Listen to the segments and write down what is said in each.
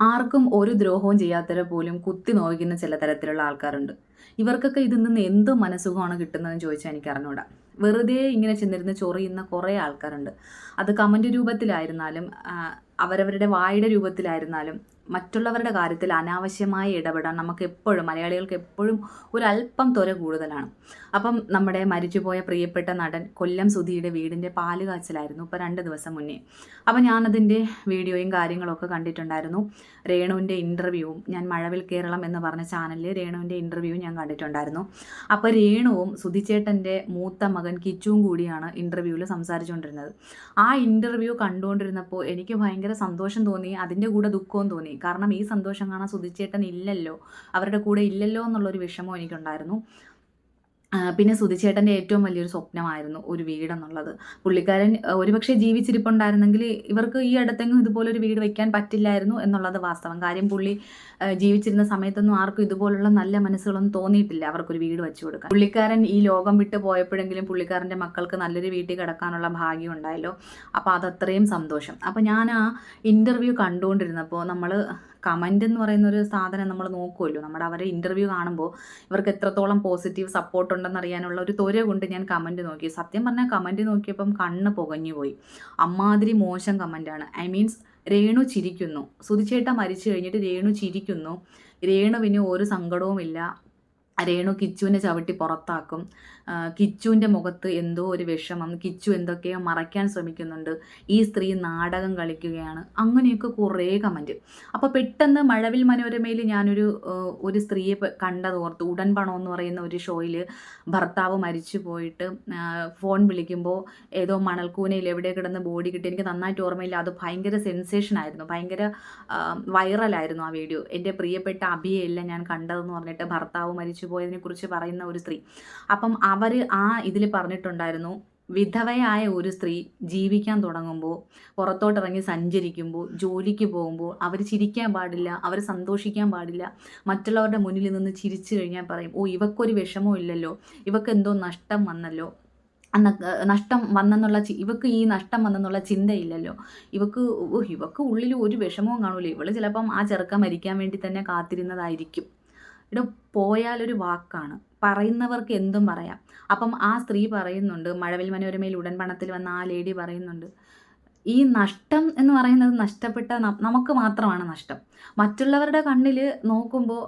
ആർക്കും ഒരു ദ്രോഹവും ചെയ്യാത്തവരെ പോലും കുത്തി നോവിക്കുന്ന ചില തരത്തിലുള്ള ആൾക്കാരുണ്ട്. ഇവർക്കൊക്കെ ഇതിൽ നിന്ന് എന്ത് മനസ്സുഖമാണ് കിട്ടുന്നതെന്ന് ചോദിച്ചാൽ എനിക്ക് അറിഞ്ഞൂടാ. വെറുതെ ഇങ്ങനെ ചെന്നിരുന്ന് ചൊറിയുന്ന കുറേ ആൾക്കാരുണ്ട്. അത് കമന്റ് രൂപത്തിലായിരുന്നാലും അവരവരുടെ വായുടെ രൂപത്തിലായിരുന്നാലും മറ്റുള്ളവരുടെ കാര്യത്തിൽ അനാവശ്യമായി ഇടപെടാൻ നമുക്ക് എപ്പോഴും മലയാളികൾക്ക് എപ്പോഴും ഒരല്പം ത്വര കൂടുതലാണ്. അപ്പം നമ്മുടെ മരിച്ചുപോയ പ്രിയപ്പെട്ട നടൻ കൊല്ലം സുധിയുടെ വീടിന്റെ പാൽ കാച്ചലായിരുന്നു ഇപ്പോൾ രണ്ട് ദിവസം മുന്നേ. അപ്പം ഞാനതിന്റെ വീഡിയോയും കാര്യങ്ങളൊക്കെ കണ്ടിട്ടുണ്ടായിരുന്നു. രേണുവിന്റെ ഇന്റർവ്യൂവും ഞാൻ മഴവിൽ കേരളം എന്ന് പറഞ്ഞ ചാനലിൽ രേണുവിന്റെ ഇന്റർവ്യൂവും ഞാൻ കണ്ടിട്ടുണ്ടായിരുന്നു. അപ്പോൾ രേണുവും സുധിച്ചേട്ടന്റെ മൂത്ത മകൻ കിച്ചുവും കൂടിയാണ് ഇന്റർവ്യൂവിൽ സംസാരിച്ചുകൊണ്ടിരുന്നത്. ആ ഇന്റർവ്യൂ കണ്ടുകൊണ്ടിരുന്നപ്പോൾ എനിക്ക് ഭയങ്കര സന്തോഷം തോന്നി അതിന്റെ കൂടെ ദുഃഖവും തോന്നി. കാരണം ഈ സന്തോഷം കാണാൻ സുധിച്ചേട്ടൻ ഇല്ലല്ലോ. അവരുടെ കൂടെ ഇല്ലല്ലോ എന്നുള്ളൊരു വിഷമം എനിക്കുണ്ടായിരുന്നു. പിന്നെ സുധിച്ചേട്ടന്റെ ഏറ്റവും വലിയൊരു സ്വപ്നമായിരുന്നു ഒരു വീടെന്നുള്ളത്. പുള്ളിക്കാരൻ ഒരുപക്ഷെ ജീവിച്ചിരിപ്പുണ്ടായിരുന്നെങ്കിൽ ഇവർക്ക് ഈ അടുത്തെങ്ങും ഇതുപോലെ ഒരു വീട് വെക്കാൻ പറ്റില്ലായിരുന്നു എന്നുള്ളത് വാസ്തവം. കാര്യം പുള്ളി ജീവിച്ചിരുന്ന സമയത്തൊന്നും ആർക്കും ഇതുപോലുള്ള നല്ല മനസ്സുകളൊന്നും തോന്നിയിട്ടില്ല അവർക്കൊരു വീട് വെച്ചു കൊടുക്കാൻ. പുള്ളിക്കാരൻ ഈ ലോകം വിട്ട് പോയപ്പോഴെങ്കിലും പുള്ളിക്കാരന്റെ മക്കൾക്ക് നല്ലൊരു വീട്ടിൽ കിടക്കാനുള്ള ഭാഗ്യം ഉണ്ടായല്ലോ. അപ്പോൾ അതത്രയും സന്തോഷം. അപ്പോൾ ഞാൻ ആ ഇന്റർവ്യൂ കണ്ടുകൊണ്ടിരുന്നപ്പോൾ നമ്മൾ കമന്റ് എന്ന് പറയുന്ന ഒരു സാധനം നമ്മൾ നോക്കുമല്ലോ നമ്മുടെ അവരെ ഇന്റർവ്യൂ കാണുമ്പോൾ ഇവർക്ക് എത്രത്തോളം പോസിറ്റീവ് സപ്പോർട്ട് ഉണ്ടെന്ന് അറിയാനുള്ള ഒരു തൊര കൊണ്ട് ഞാൻ കമന്റ് നോക്കി. സത്യം പറഞ്ഞാൽ കമന്റ് നോക്കിയപ്പം കണ്ണ് പുകഞ്ഞു പോയി. അമ്മാതിരി മോശം കമന്റാണ് ഐ മീൻസ് രേണു ചിരിക്കുന്നു. സുതിച്ചേട്ട മരിച്ചു കഴിഞ്ഞിട്ട് രേണു ചിരിക്കുന്നു. രേണുവിന് ഒരു സങ്കടവുമില്ല. രേണു കിച്ചുവിനെ ചവിട്ടി പുറത്താക്കും. കിച്ചുവിന്റെ മുഖത്ത് എന്തോ ഒരു വിഷമം കിച്ചു എന്തൊക്കെയോ മറയ്ക്കാൻ ശ്രമിക്കുന്നുണ്ട് ഈ സ്ത്രീ നാടകം കളിക്കുകയാണ് അങ്ങനെയൊക്കെ കുറേ കമന്റ്. അപ്പോൾ പെട്ടെന്ന് മഴവിൽ മനോരമയിൽ ഞാനൊരു ഒരു സ്ത്രീയെ കണ്ടതോർത്തു. ഉടൻ പണം എന്ന് പറയുന്ന ഒരു ഷോയിൽ ഭർത്താവ് മരിച്ചു പോയിട്ട് ഫോൺ വിളിക്കുമ്പോൾ ഏതോ മണൽക്കൂനയിൽ എവിടെ കിടന്ന് ബോഡി കിട്ടി. എനിക്ക് നന്നായിട്ട് ഓർമ്മയില്ല. അത് ഭയങ്കര സെൻസേഷൻ ആയിരുന്നു. ഭയങ്കര വൈറലായിരുന്നു ആ വീഡിയോ. എന്റെ പ്രിയപ്പെട്ട അഭിയല്ല ഞാൻ കണ്ടതെന്ന് പറഞ്ഞിട്ട് ഭർത്താവ് മരിച്ചു പോയതിനെക്കുറിച്ച് പറയുന്ന ഒരു സ്ത്രീ. അപ്പം അവർ ആ ഇതിൽ പറഞ്ഞിട്ടുണ്ടായിരുന്നു വിധവയായ ഒരു സ്ത്രീ ജീവിക്കാൻ തുടങ്ങുമ്പോൾ പുറത്തോട്ടിറങ്ങി സഞ്ചരിക്കുമ്പോൾ ജോലിക്ക് പോകുമ്പോൾ അവർ ചിരിക്കാൻ പാടില്ല അവർ സന്തോഷിക്കാൻ പാടില്ല. മറ്റുള്ളവരുടെ മുന്നിൽ നിന്ന് ചിരിച്ചു കഴിഞ്ഞാൽ പറയും ഓ ഇവക്കൊരു വിഷമവും ഇല്ലല്ലോ ഇവക്ക് എന്തോ നഷ്ടം വന്നല്ലോ നഷ്ടം വന്നെന്നുള്ള ഇവക്ക് ഈ നഷ്ടം വന്നെന്നുള്ള ചിന്തയില്ലല്ലോ. ഇവക്ക് ഇവക്ക് ഉള്ളിൽ ഒരു വിഷമവും കാണൂല. ഇവൾ ചിലപ്പം ആ ചെറുക്കം മരിക്കാൻ വേണ്ടി തന്നെ കാത്തിരുന്നതായിരിക്കും. ഇവിടെ പോയാലൊരു വാക്കാണ്. പറയുന്നവർക്ക് എന്തും പറയാം. അപ്പം ആ സ്ത്രീ പറയുന്നുണ്ട് മഴവിൽ മനോരമയിൽ ഉടൻ പണത്തിൽ വന്ന ആ ലേഡി പറയുന്നുണ്ട് ഈ നഷ്ടം എന്ന് പറയുന്നത് നഷ്ടപ്പെട്ട നമുക്ക് മാത്രമാണ് നഷ്ടം. മറ്റുള്ളവരുടെ കണ്ണിൽ നോക്കുമ്പോൾ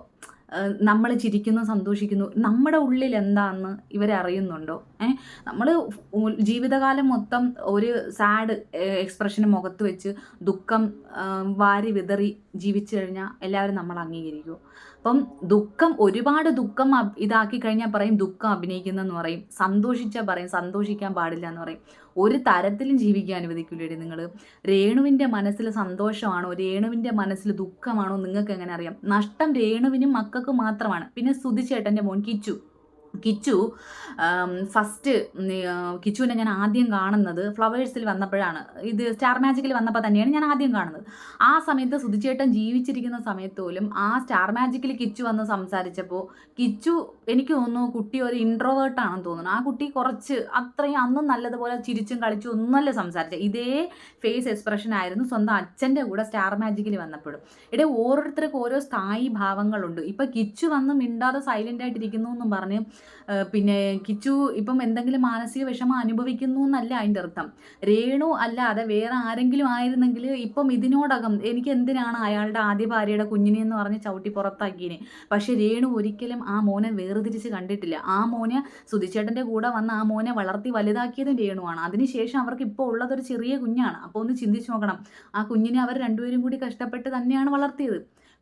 നമ്മൾ ചിരിക്കുന്നു സന്തോഷിക്കുന്നു നമ്മുടെ ഉള്ളിൽ എന്താണെന്ന് ഇവരറിയുന്നുണ്ടോ ഏ നമ്മൾ ജീവിതകാലം മൊത്തം ഒരു സാഡ് എക്സ്പ്രഷന് മുഖത്ത് വെച്ച് ദുഃഖം വാരി വിതറി ജീവിച്ചു കഴിഞ്ഞാൽ എല്ലാവരും നമ്മൾ അംഗീകരിക്കുമോ അപ്പം ദുഃഖം ഒരുപാട് ദുഃഖം ഇതാക്കി കഴിഞ്ഞാൽ പറയും ദുഃഖം അഭിനയിക്കുന്നെന്ന് പറയും. സന്തോഷിച്ചാൽ പറയും സന്തോഷിക്കാൻ പാടില്ല എന്ന് പറയും. ഒരു തരത്തിലും ജീവിക്കാൻ അനുവദിക്കില്ലേ നിങ്ങൾ രേണുവിന്റെ മനസ്സിൽ സന്തോഷമാണോ രേണുവിന്റെ മനസ്സിൽ ദുഃഖമാണോ നിങ്ങൾക്ക് എങ്ങനെ അറിയാം? നഷ്ടം രേണുവിനും മക്കൾക്കും മാത്രമാണ്. പിന്നെ സുധിച്ചേട്ടന്റെ മോൻ കിച്ചു. കിച്ചു ഫസ്റ്റ് കിച്ചുവിനെ ഞാൻ ആദ്യം കാണുന്നത് ഫ്ലവേഴ്സിൽ വന്നപ്പോഴാണ്. ഇത് സ്റ്റാർ മാജിക്കിൽ വന്നപ്പോൾ തന്നെയാണ് ഞാൻ ആദ്യം കാണുന്നത്. ആ സമയത്ത് സുധിച്ചേട്ടൻ ജീവിച്ചിരിക്കുന്ന സമയത്ത് പോലും ആ സ്റ്റാർ മാജിക്കിൽ കിച്ചു വന്ന് സംസാരിച്ചപ്പോൾ കിച്ചു എനിക്ക് തോന്നുന്നു കുട്ടി ഒരു ഇൻട്രോവേർട്ടാണെന്ന് തോന്നുന്നു. ആ കുട്ടി കുറച്ച് അത്രയും അന്നും നല്ലതുപോലെ ചിരിച്ചും കളിച്ചും ഒന്നല്ല സംസാരിച്ചത്. ഇതേ ഫേസ് എക്സ്പ്രഷൻ ആയിരുന്നു സ്വന്തം അച്ഛന്റെ കൂടെ സ്റ്റാർ മാജിക്കിൽ വന്നപ്പോഴും. ഇവിടെ ഓരോരുത്തർക്കും ഓരോ സ്ഥായി ഭാവങ്ങളുണ്ട്. ഇപ്പം കിച്ചു വന്ന് മിണ്ടാതെ സൈലന്റ് ആയിട്ടിരിക്കുന്നു എന്നും പറഞ്ഞ് പിന്നെ കിച്ചു ഇപ്പം എന്തെങ്കിലും മാനസിക വിഷമം അനുഭവിക്കുന്നു എന്നല്ല അതിന്റെ അർത്ഥം. രേണു അല്ലാതെ വേറെ ആരെങ്കിലും ആയിരുന്നെങ്കിൽ ഇപ്പം ഇതിനോടകം എനിക്ക് എന്തിനാണ് അയാളുടെ ആദ്യ ഭാര്യയുടെ കുഞ്ഞിനെ എന്ന് പറഞ്ഞ് ചവിട്ടി പുറത്താക്കിയതിനെ പക്ഷേ രേണു ഒരിക്കലും ആ മോനെ വേർതിരിച്ച് കണ്ടിട്ടില്ല. ആ മോനെ സുധിച്ചേട്ടന്റെ കൂടെ വന്ന് ആ മോനെ വളർത്തി വലുതാക്കിയതും രേണുവാണ് അതിനുശേഷം അവർക്ക് ഇപ്പോൾ ഉള്ളതൊരു ചെറിയ കുഞ്ഞാണ്. അപ്പോൾ ഒന്ന് ചിന്തിച്ച് നോക്കണം. ആ കുഞ്ഞിനെ അവർ രണ്ടുപേരും കൂടി കഷ്ടപ്പെട്ട് തന്നെയാണ് വളർത്തിയത്.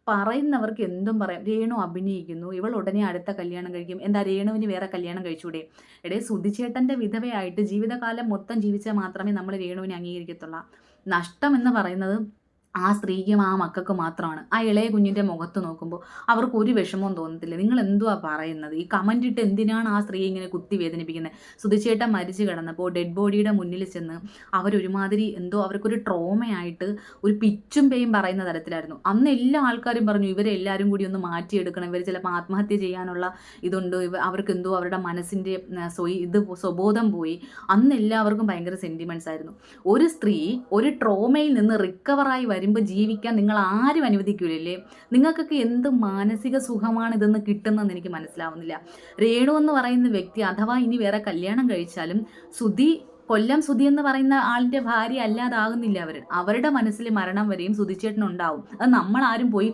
പറയുന്നവർക്ക് എന്തും പറയാം. രേണു അഭിനയിക്കുന്നു. ഇവൾ ഉടനെ അടുത്ത കല്യാണം കഴിക്കും. എന്താ രേണുവിന് വേറെ കല്യാണം കഴിച്ചൂടെ? എടേ സുധിച്ചേട്ടന്റെ വിധവയായിട്ട് ജീവിതകാലം മൊത്തം ജീവിച്ചാൽ മാത്രമേ നമ്മൾ രേണുവിനെ അംഗീകരിക്കത്തുള്ളൂ. നഷ്ടം എന്ന് പറയുന്നത് ആ സ്ത്രീക്കും ആ മക്കൾക്ക് മാത്രമാണ്. ആ ഇളയ കുഞ്ഞിന്റെ മുഖത്ത് നോക്കുമ്പോൾ അവർക്ക് ഒരു വിഷമവും തോന്നത്തില്ല. നിങ്ങൾ എന്തുവാ പറയുന്നത്? ഈ കമന്റ് ഇട്ട് എന്തിനാണ് ആ സ്ത്രീ ഇങ്ങനെ കുത്തി വേദനിപ്പിക്കുന്നത്? സുധിച്ചേട്ടൻ മരിച്ചു കിടന്നപ്പോൾ ഡെഡ് ബോഡിയുടെ മുന്നിൽ ചെന്ന് അവരൊരുമാതിരി എന്തോ അവർക്കൊരു ട്രോമയായിട്ട് ഒരു പിച്ചും പേയും പറയുന്ന തരത്തിലായിരുന്നു. അന്ന് എല്ലാ ആൾക്കാരും പറഞ്ഞു ഇവരെ എല്ലാവരും കൂടി ഒന്ന് മാറ്റിയെടുക്കണം. ഇവർ ചിലപ്പോൾ ആത്മഹത്യ ചെയ്യാനുള്ള ഇതുണ്ട്. ഇവ അവർക്ക് എന്തോ അവരുടെ മനസ്സിന്റെ സ്വയ ഇത് സ്വബോധം പോയി. അന്ന് എല്ലാവർക്കും ഭയങ്കര സെന്റിമെന്റ്സ് ആയിരുന്നു. ഒരു സ്ത്രീ ഒരു ട്രോമയിൽ നിന്ന് റിക്കവറായി വരുമ്പോൾ വരുമ്പോൾ ജീവിക്കാൻ നിങ്ങൾ ആരും അനുവദിക്കില്ലേ നിങ്ങൾക്കൊക്കെ എന്ത് മാനസിക സുഖമാണ് ഇതെന്ന് കിട്ടുന്നതെന്ന് എനിക്ക് മനസ്സിലാവുന്നില്ല. രേണു എന്ന് പറയുന്ന വ്യക്തി അഥവാ ഇനി വേറെ കല്യാണം കഴിച്ചാലും സുധി കൊല്ലം സുധി എന്ന് പറയുന്ന ആളിന്റെ ഭാര്യ അല്ലാതാകുന്നില്ല അവർ അവരുടെ മനസ്സിൽ മരണം വരെയും സുധിച്ചേട്ടനുണ്ടാവും അത് നമ്മൾ ആരും പോയി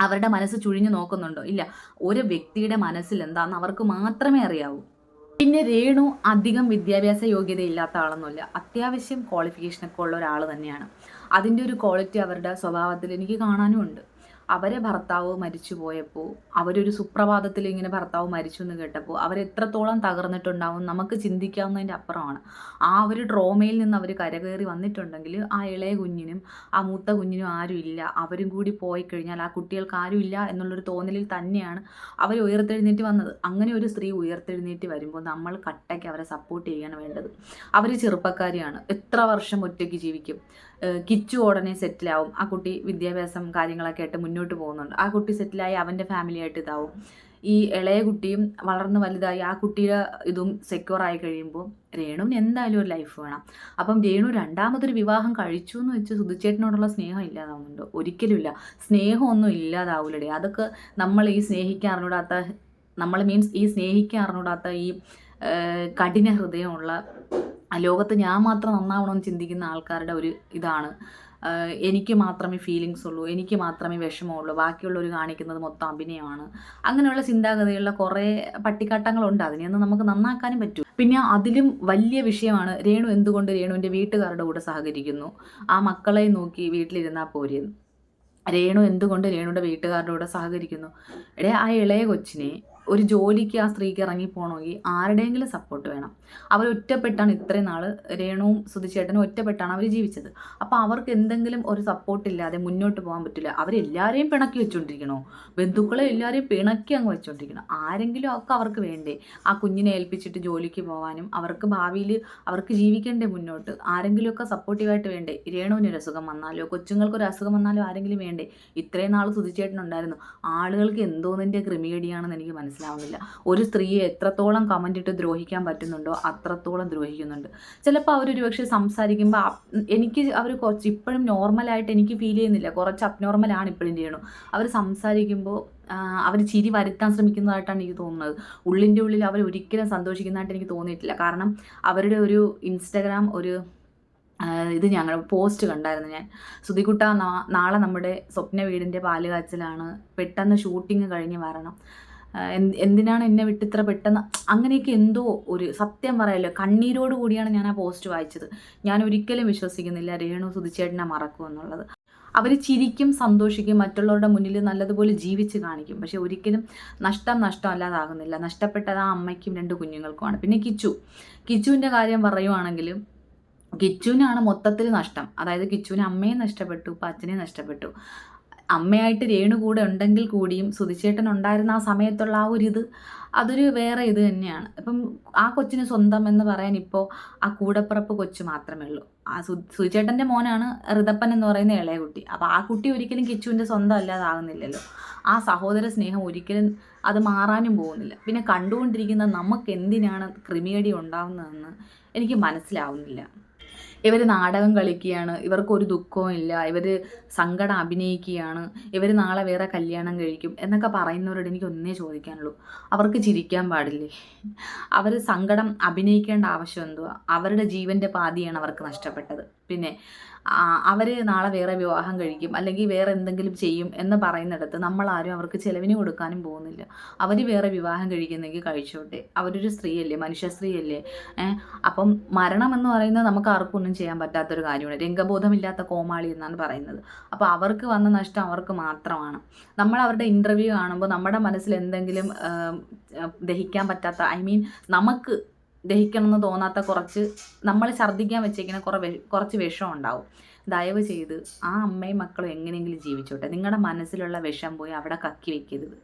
അവരുടെ മനസ്സ് ചുഴിഞ്ഞു നോക്കുന്നുണ്ടോ? ഇല്ല. ഒരു വ്യക്തിയുടെ മനസ്സിൽ എന്താണെന്ന് അവർക്ക് മാത്രമേ അറിയാവൂ. പിന്നെ രേണു അധികം വിദ്യാഭ്യാസ യോഗ്യത ഇല്ലാത്ത ആളൊന്നുമില്ല. അത്യാവശ്യം ക്വാളിഫിക്കേഷനൊക്കെ ഉള്ള ഒരാൾ തന്നെയാണ്. അതിന്റെ ഒരു ക്വാളിറ്റി അവരുടെ സ്വഭാവത്തിൽ എനിക്ക് കാണാനും ഉണ്ട്. അവരെ ഭർത്താവ് മരിച്ചു പോയപ്പോൾ അവരൊരു സുപ്രഭാതത്തിൽ ഇങ്ങനെ ഭർത്താവ് മരിച്ചു എന്ന് കേട്ടപ്പോൾ അവരെത്രത്തോളം തകർന്നിട്ടുണ്ടാവും നമുക്ക് ചിന്തിക്കാവുന്നതിന്റെ അപ്പുറമാണ്. ആ ഒരു ഡ്രോമയിൽ നിന്ന് അവർ കരകയറി വന്നിട്ടുണ്ടെങ്കിൽ ആ ഇളയ കുഞ്ഞിനും ആ മൂത്ത കുഞ്ഞിനും ആരും ഇല്ല. അവരും കൂടി പോയി കഴിഞ്ഞാൽ ആ കുട്ടികൾക്ക് ആരും ഇല്ല എന്നുള്ളൊരു തോന്നലിൽ തന്നെയാണ് അവർ ഉയർത്തെഴുന്നേറ്റ് വന്നത്. അങ്ങനെ ഒരു സ്ത്രീ ഉയർത്തെഴുന്നേറ്റ് വരുമ്പോൾ നമ്മൾ കട്ടയ്ക്ക് അവരെ സപ്പോർട്ട് ചെയ്യാണ് വേണ്ടത്. അവർ ചെറുപ്പക്കാരിയാണ്. എത്ര വർഷം ഒറ്റയ്ക്ക് ജീവിക്കും? കിച്ചു ഉടനെ സെറ്റിലാവും. ആ കുട്ടി വിദ്യാഭ്യാസം കാര്യങ്ങളൊക്കെ ആയിട്ട് മുന്നോട്ട് പോകുന്നുണ്ട്. ആ കുട്ടി സെറ്റിലായി അവന്റെ ഫാമിലിയായിട്ട് ഇതാവും. ഈ ഇളയ കുട്ടിയും വളർന്ന് വലുതായി ആ കുട്ടിയുടെ ഇതും സെക്യൂർ ആയി കഴിയുമ്പോൾ രേണുവിന് എന്തായാലും ഒരു ലൈഫ് വേണം. അപ്പം രേണു രണ്ടാമതൊരു വിവാഹം കഴിച്ചു എന്ന് വെച്ച് സുധിച്ചേട്ടനോടുള്ള സ്നേഹം ഇല്ലാതാവുന്നുണ്ട്. ഒരിക്കലുമില്ല സ്നേഹമൊന്നും ഇല്ലാതാവൂലടേ. അതൊക്കെ നമ്മൾ ഈ സ്നേഹിക്കാൻ അറിഞ്ഞൂടാത്ത നമ്മൾ മീൻസ് ഈ സ്നേഹിക്കാൻ അറിഞ്ഞൂടാത്ത ഈ കഠിന ഹൃദയമുള്ള ലോകത്ത് ഞാൻ മാത്രം നന്നാവണമെന്ന് ചിന്തിക്കുന്ന ആൾക്കാരുടെ ഒരു ഇതാണ്. എനിക്ക് മാത്രമേ ഫീലിങ്സ് ഉള്ളൂ എനിക്ക് മാത്രമേ വിഷമമുള്ളൂ ബാക്കിയുള്ളവർ കാണിക്കുന്നത് മൊത്തം അഭിനയമാണ്. അങ്ങനെയുള്ള ചിന്താഗതിയുള്ള കുറേ പട്ടിക്കാട്ടങ്ങളുണ്ട്. അതിനെയൊന്നും നമുക്ക് നന്നാക്കാനും പറ്റും. പിന്നെ അതിലും വലിയ വിഷയമാണ് രേണു എന്തുകൊണ്ട് രേണുവിന്റെ വീട്ടുകാരുടെ കൂടെ സഹകരിക്കുന്നു? ആ മക്കളെ നോക്കി വീട്ടിലിരുന്നാൽ പോരെയെന്ന് രേണു എന്തുകൊണ്ട് രേണുവിന്റെ വീട്ടുകാരുടെ കൂടെ സഹകരിക്കുന്നു? എടേ ആ ഇളയ കൊച്ചിനെ ഒരു ജോലിക്ക് ആ സ്ത്രീക്ക് ഇറങ്ങി പോകണമെങ്കിൽ ആരുടെയെങ്കിലും സപ്പോർട്ട് വേണം. അവർ ഒറ്റപ്പെട്ടാണ് ഇത്രയും നാൾ രേണുവും സുധിച്ചേട്ടനും ഒറ്റപ്പെട്ടാണ് അവർ ജീവിച്ചത്. അപ്പോൾ അവർക്ക് എന്തെങ്കിലും ഒരു സപ്പോർട്ട് ഇല്ലാതെ മുന്നോട്ട് പോകാൻ പറ്റില്ല. അവരെല്ലാവരെയും പിണക്കി വെച്ചുകൊണ്ടിരിക്കണോ ബന്ധുക്കളെ എല്ലാവരെയും പിണക്കി അങ്ങ് വെച്ചുകൊണ്ടിരിക്കണം ആരെങ്കിലും ഒക്കെ അവർക്ക് വേണ്ടേ? ആ കുഞ്ഞിനെ ഏൽപ്പിച്ചിട്ട് ജോലിക്ക് പോകാനും അവർക്ക് ഭാവിയിൽ അവർക്ക് ജീവിക്കേണ്ടേ മുന്നോട്ട്. ആരെങ്കിലുമൊക്കെ സപ്പോർട്ടീവായിട്ട് വേണ്ടേ? രേണുവിന് ഒരു അസുഖം വന്നാലോ? കൊച്ചുങ്ങൾക്കൊരു അസുഖം വന്നാലോ? ആരെങ്കിലും വേണ്ടേ? ഇത്രയും നാൾ സുധിച്ചേട്ടനുണ്ടായിരുന്നു. ആളുകൾക്ക് എന്തോന്നിന്റെ ക്രിമികടിയാണെന്ന് എനിക്ക് മനസ്സിലാവുന്നില്ല. ഒരു സ്ത്രീയെ എത്രത്തോളം കമന്റ് ഇട്ട് ദ്രോഹിക്കാൻ പറ്റുന്നുണ്ടോ അത്രത്തോളം ദ്രോഹിക്കുന്നുണ്ട്. ചിലപ്പോൾ അവരൊരു പക്ഷേ സംസാരിക്കുമ്പോൾ എനിക്ക് അവർ കുറച്ച് ഇപ്പോഴും നോർമലായിട്ട് എനിക്ക് ഫീൽ ചെയ്യുന്നില്ല. കുറച്ച് അബ്നോർമലാണ് ഇപ്പോഴും ചെയ്യണം അവർ സംസാരിക്കുമ്പോൾ അവർ ചിരി വരുത്താൻ ശ്രമിക്കുന്നതായിട്ടാണ് എനിക്ക് തോന്നുന്നത്. ഉള്ളിന്റെ ഉള്ളിൽ അവർ ഒരിക്കലും സന്തോഷിക്കുന്നതായിട്ട് എനിക്ക് തോന്നിയിട്ടില്ല. കാരണം അവരുടെ ഒരു ഇൻസ്റ്റഗ്രാം ഒരു ഇത് ഞങ്ങൾ പോസ്റ്റ് കണ്ടായിരുന്നു ഞാൻ. സുധികുട്ട നാളെ നമ്മുടെ സ്വപ്ന വീടിന്റെ പാൽ കാച്ചിലാണ്. പെട്ടെന്ന് ഷൂട്ടിങ് കഴിഞ്ഞ് വരണം. എന്തിനാണ് എന്നെ വിട്ട് ഇത്ര പെട്ടെന്ന്? അങ്ങനെയൊക്കെ എന്തോ ഒരു സത്യം പറയാലോ കണ്ണീരോട് കൂടിയാണ് ഞാൻ ആ പോസ്റ്റ് വായിച്ചത്. ഞാൻ ഒരിക്കലും വിശ്വസിക്കുന്നില്ല രേണു സുധിച്ചേട്ടനെ മറക്കും എന്നുള്ളത്. അവർ ചിരിക്കും സന്തോഷിക്കും മറ്റുള്ളവരുടെ മുന്നിൽ നല്ലതുപോലെ ജീവിച്ച് കാണിക്കും. പക്ഷെ ഒരിക്കലും നഷ്ടം നഷ്ടം അല്ലാതാകുന്നില്ല നഷ്ടപ്പെട്ടത് ആ അമ്മയ്ക്കും രണ്ട് കുഞ്ഞുങ്ങൾക്കുമാണ്. പിന്നെ കിച്ചു. കിച്ചുവിന്റെ കാര്യം പറയുവാണെങ്കിലും കിച്ചുവിനാണ് മൊത്തത്തിൽ നഷ്ടം. അതായത് കിച്ചുവിന് അമ്മയെ നഷ്ടപ്പെട്ടു അച്ഛനെ നഷ്ടപ്പെട്ടു. അമ്മയായിട്ട് രേണു കൂടെ ഉണ്ടെങ്കിൽ കൂടിയും സുധിച്ചേട്ടൻ ഉണ്ടായിരുന്ന ആ സമയത്തുള്ള ആ ഒരു ഇത് അതൊരു വേറെ ഇത് തന്നെയാണ്. ഇപ്പം ആ കൊച്ചിന് സ്വന്തം എന്ന് പറയാൻ ഇപ്പോൾ ആ കൂടപ്പിറപ്പ് കൊച്ചു മാത്രമേ ഉള്ളൂ. ആ സു സുധിച്ചേട്ടന്റെ മോനാണ് ഋതപ്പൻ എന്ന് പറയുന്ന ഇളയ കുട്ടി. അപ്പോൾ ആ കുട്ടി ഒരിക്കലും കിച്ചുവിന്റെ സ്വന്തം അല്ലാതാകുന്നില്ലല്ലോ. ആ സഹോദര സ്നേഹം ഒരിക്കലും അത് മാറാനും പോകുന്നില്ല. പിന്നെ കണ്ടുകൊണ്ടിരിക്കുന്ന നമുക്ക് എന്തിനാണ് ക്രിമിയടി ഉണ്ടാവുന്നതെന്ന് എനിക്ക് മനസ്സിലാവുന്നില്ല. ഇവർ നാടകം കളിക്കുകയാണ്. ഇവർക്കൊരു ദുഃഖവും ഇല്ല. ഇവർ സങ്കടം അഭിനയിക്കുകയാണ്. ഇവർ നാളെ വേറെ കല്യാണം കഴിക്കും എന്നൊക്കെ പറയുന്നവരോട് എനിക്ക് ഒന്നേ ചോദിക്കാനുള്ളൂ. അവർക്ക് ചിരിക്കാൻ പാടില്ലേ? അവർ സങ്കടം അഭിനയിക്കേണ്ട ആവശ്യം എന്തുവാ? അവരുടെ ജീവന്റെ പാതിയാണ് അവർക്ക് നഷ്ടപ്പെട്ടത്. പിന്നെ അവർ നാളെ വേറെ വിവാഹം കഴിക്കും അല്ലെങ്കിൽ വേറെ എന്തെങ്കിലും ചെയ്യും എന്ന് പറയുന്നിടത്ത് നമ്മളാരും അവർക്ക് ചിലവിന് കൊടുക്കാനും പോകുന്നില്ല. അവർ വേറെ വിവാഹം കഴിക്കുന്നെങ്കിൽ കഴിച്ചോട്ടെ. അവരൊരു സ്ത്രീയല്ലേ മനുഷ്യ സ്ത്രീയല്ലേ അപ്പം മരണം എന്ന് പറയുന്നത് നമുക്ക് ആർക്കും ഒന്നും ചെയ്യാൻ പറ്റാത്തൊരു കാര്യമാണ്. രംഗബോധമില്ലാത്ത കോമാളി എന്നാണ് പറയുന്നത്. അപ്പോൾ അവർക്ക് വന്ന നഷ്ടം അവർക്ക് മാത്രമാണ്. നമ്മൾ അവരുടെ ഇന്റർവ്യൂ കാണുമ്പോൾ നമ്മുടെ മനസ്സിൽ എന്തെങ്കിലും ദഹിക്കാൻ പറ്റാത്ത ഐ മീൻ നമുക്ക് ദഹിക്കണമെന്ന് തോന്നാത്ത കുറച്ച് നമ്മൾ ഛർദ്ദിക്കാൻ വെച്ചേക്കുന്ന കുറേ കുറച്ച് വിഷം ഉണ്ടാവും. ദയവ് ചെയ്ത് ആ അമ്മയും മക്കളും എങ്ങനെയെങ്കിലും ജീവിച്ചോട്ടെ. നിങ്ങളുടെ മനസ്സിലുള്ള വിഷം പോയി അവിടെ കക്കി വെക്കരുത്.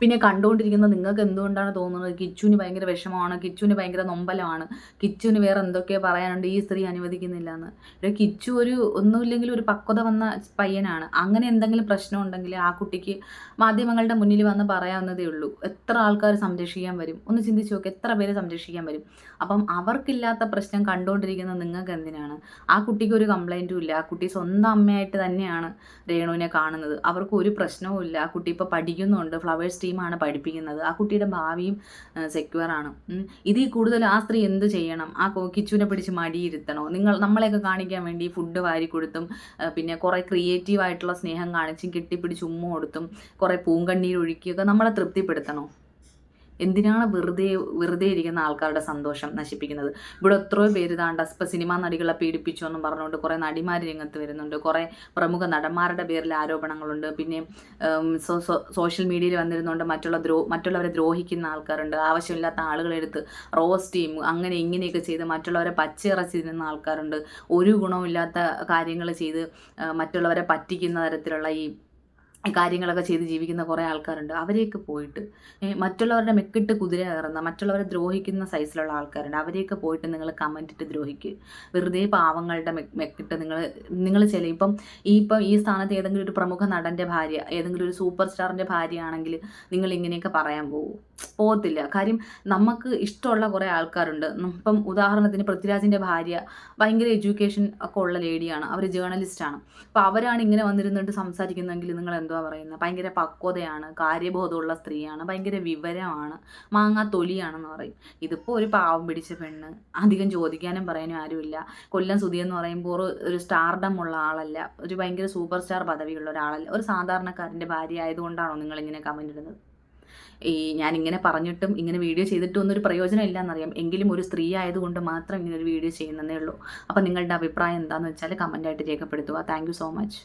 പിന്നെ കണ്ടുകൊണ്ടിരിക്കുന്ന നിങ്ങൾക്ക് എന്തുകൊണ്ടാണ് തോന്നുന്നത്? കിച്ചുവിന് ഭയങ്കര വിഷമമാണ് കിച്ചുവിന് ഭയങ്കര നൊമ്പലമാണ് കിച്ചുവിന് വേറെ എന്തൊക്കെയോ പറയാനുണ്ട്? ഈ സ്ത്രീ അനുവദിക്കുന്നില്ല എന്ന് ഒരു കിച്ചു ഒരു ഒന്നുമില്ലെങ്കിൽ ഒരു പക്വത വന്ന പയ്യനാണ്. അങ്ങനെ എന്തെങ്കിലും പ്രശ്നം ഉണ്ടെങ്കിൽ ആ കുട്ടിക്ക് മാധ്യമങ്ങളുടെ മുന്നിൽ വന്ന് പറയാവുന്നതേ ഉള്ളൂ. എത്ര ആൾക്കാർ സംരക്ഷിക്കാൻ വരും? ഒന്ന് ചിന്തിച്ച് നോക്ക് എത്ര പേര് സംരക്ഷിക്കാൻ വരും? അപ്പം അവർക്കില്ലാത്ത പ്രശ്നം കണ്ടുകൊണ്ടിരിക്കുന്ന നിങ്ങൾക്ക് എന്തിനാണ്? ആ കുട്ടിക്ക് ഒരു കംപ്ലൈന്റും ഇല്ല. ആ കുട്ടി സ്വന്തം അമ്മയായിട്ട് തന്നെയാണ് രേണുവിനെ കാണുന്നത്. അവർക്ക് ഒരു പ്രശ്നവും ഇല്ല. ആ കുട്ടി ഇപ്പോൾ പഠിക്കുന്നുണ്ട്. ഫ്ലവേഴ്സ് ടീമാണ് പഠിപ്പിക്കുന്നത്. ആ കുട്ടിയുടെ ഭാവിയും സെക്യൂർ ആണ്. ഇതിൽ കൂടുതൽ ആ സ്ത്രീ എന്ത് ചെയ്യണം? ആ കിച്ചുവിനെ പിടിച്ച് മടിയിരുത്തണോ? നിങ്ങൾ നമ്മളെയൊക്കെ കാണിക്കാൻ വേണ്ടി ഫുഡ് വാരി കൊടുത്തും പിന്നെ കുറേ ക്രിയേറ്റീവ് ആയിട്ടുള്ള സ്നേഹം കാണിച്ചും കെട്ടിപ്പിടിച്ച് ഉമ്മ കൊടുത്തും കുറേ പൂങ്കണ്ണീർ ഒഴുക്കിയൊക്കെ നമ്മളെ തൃപ്തിപ്പെടുത്തണോ? എന്തിനാണ് വെറുതെ വെറുതെ ഇരിക്കുന്ന ആൾക്കാരുടെ സന്തോഷം നശിപ്പിക്കുന്നത്? ഇവിടെ എത്രയോ പേര് താണ്ട ഇപ്പം സിനിമാ നടികളെ പീഡിപ്പിച്ചു എന്നും പറഞ്ഞുകൊണ്ട് കുറേ നടിമാർ രംഗത്ത് വരുന്നുണ്ട്. കുറേ പ്രമുഖ നടന്മാരുടെ പേരിൽ ആരോപണങ്ങളുണ്ട്. പിന്നെ സോഷ്യൽ മീഡിയയിൽ വന്നിരുന്നുകൊണ്ട് മറ്റുള്ള ദ്രോ മറ്റുള്ളവരെ ദ്രോഹിക്കുന്ന ആൾക്കാരുണ്ട്. ആവശ്യമില്ലാത്ത ആളുകളെടുത്ത് റോസ്റ്റ് ചെയ്യും. അങ്ങനെ ഇങ്ങനെയൊക്കെ ചെയ്ത് മറ്റുള്ളവരെ പച്ചയിറച്ചി തിന്നുന്ന ആൾക്കാരുണ്ട്. ഒരു ഗുണമില്ലാത്ത കാര്യങ്ങൾ ചെയ്ത് മറ്റുള്ളവരെ പറ്റിക്കുന്ന തരത്തിലുള്ള ഈ കാര്യങ്ങളൊക്കെ ചെയ്ത് ജീവിക്കുന്ന കുറേ ആൾക്കാരുണ്ട്. അവരെയൊക്കെ പോയിട്ട് മറ്റുള്ളവരുടെ മെക്കിട്ട് കുതിര കയറുന്ന മറ്റുള്ളവരെ ദ്രോഹിക്കുന്ന സൈസിലുള്ള ആൾക്കാരുണ്ട്. അവരെയൊക്കെ പോയിട്ട് നിങ്ങൾ കമന്റ് ഇട്ട് ദ്രോഹിക്കുക വെറുതെ പാവങ്ങളുടെ മെക്കിട്ട് നിങ്ങൾ നിങ്ങൾ ചില ഇപ്പം ഈ ഇപ്പം ഈ സ്ഥാനത്ത് ഏതെങ്കിലും ഒരു പ്രമുഖ നടന്റെ ഭാര്യ ഏതെങ്കിലും ഒരു സൂപ്പർ സ്റ്റാറിന്റെ ഭാര്യയാണെങ്കിൽ നിങ്ങൾ ഇങ്ങനെയൊക്കെ പറയാൻ പോകും പോകത്തില്ല. കാര്യം നമുക്ക് ഇഷ്ടമുള്ള കുറേ ആൾക്കാരുണ്ട്. ഇപ്പം ഉദാഹരണത്തിന് പൃഥ്വിരാജിന്റെ ഭാര്യ ഭയങ്കര എഡ്യൂക്കേഷൻ ഒക്കെ ഉള്ള ലേഡിയാണ്. അവർ ജേർണലിസ്റ്റാണ് അപ്പോൾ അവരാണ് ഇങ്ങനെ വന്നിരുന്നിട്ട് സംസാരിക്കുന്നതെങ്കിൽ നിങ്ങൾ എന്തുവാ പറയുന്നത് ഭയങ്കര പക്വതയാണ് കാര്യബോധമുള്ള സ്ത്രീയാണ് ഭയങ്കര വിവരമാണ് മാങ്ങാ തൊലിയാണെന്ന് പറയും. ഇതിപ്പോൾ ഒരു പാവം പിടിച്ച പെണ്ണ് അധികം ചോദിക്കാനും പറയാനും ആരുമില്ല. കൊല്ലം സുധി എന്ന് പറയുമ്പോൾ ഒരു സ്റ്റാർഡം ഉള്ള ആളല്ല. ഒരു ഭയങ്കര സൂപ്പർ സ്റ്റാർ പദവിയുള്ള ഒരാളല്ല. ഒരു സാധാരണക്കാരന്റെ ഭാര്യ ആയതുകൊണ്ടാണോ നിങ്ങളിങ്ങനെ കമന്റ് ഇടുന്നത്? ഈ ഇങ്ങനെ പറഞ്ഞിട്ടും ഇങ്ങനെ വീഡിയോ ചെയ്തിട്ടും ഒന്നും ഒരു പ്രയോജനം ഇല്ലയെന്നറിയാം എങ്കിലും ഒരു സ്ത്രീ ആയതുകൊണ്ട് മാത്രം ഇങ്ങനെ ഒരു വീഡിയോ ചെയ്യുന്നതേ ഉള്ളൂ. അപ്പോൾ നിങ്ങളുടെ അഭിപ്രായം എന്താണെന്ന് വെച്ചാൽ കമന്റായിട്ട് രേഖപ്പെടുത്തുക. Thank so much